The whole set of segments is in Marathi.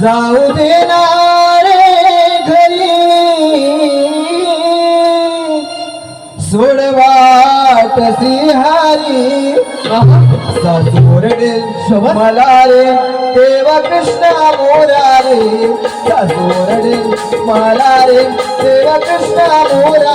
जाऊ देणार घरी. सोडवाट सिंहारी. सासोरडे मला रे देवा कृष्ण मोरा रे. सासोरडे मला रे देवा कृष्ण मोरा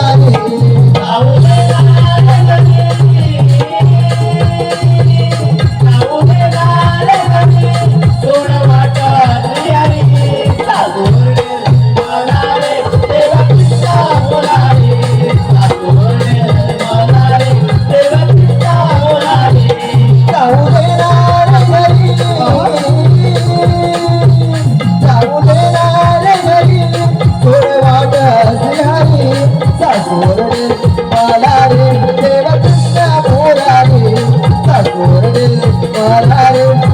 सासोरडे मला रे देवा कृष्ण